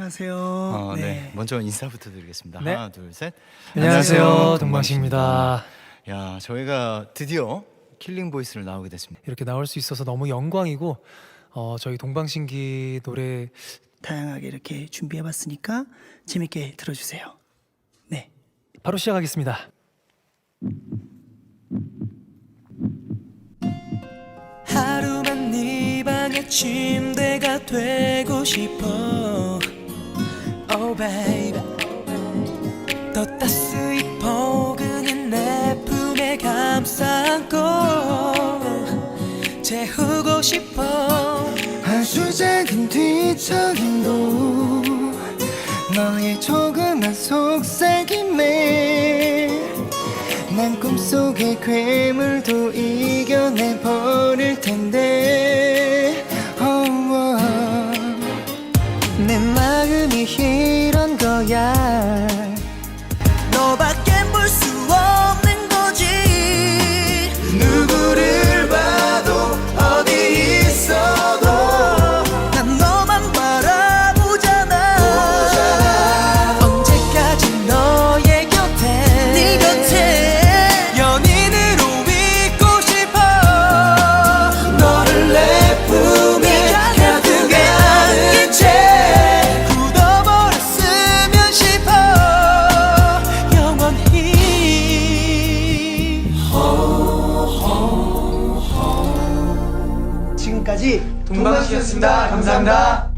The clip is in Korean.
안녕하세요. 어, 네. 먼저 인사부터 드리겠습니다. 네. 하나, 둘, 셋. 안녕하세요, 동방신입니다. 야, 저희가 드디어 킬링 보이스를 나오게 됐습니다. 이렇게 나올 수 있어서 너무 영광이고 어, 저희 동방신기 노래 다양하게 이렇게 준비해봤으니까 재밌게 들어주세요. 네. 바로 시작하겠습니다. 하루만 네 방의 침대가 되고 싶어 baby. 더 따스히 포근한 내 품에 감싸고 재우고 싶어. 아주 작은 뒤척임도 너의 조그만 속삭임에 난 꿈속의 괴물도 이겨내 버 내 마음이 이런 거야 지금까지 동방이었습니다. 감사합니다.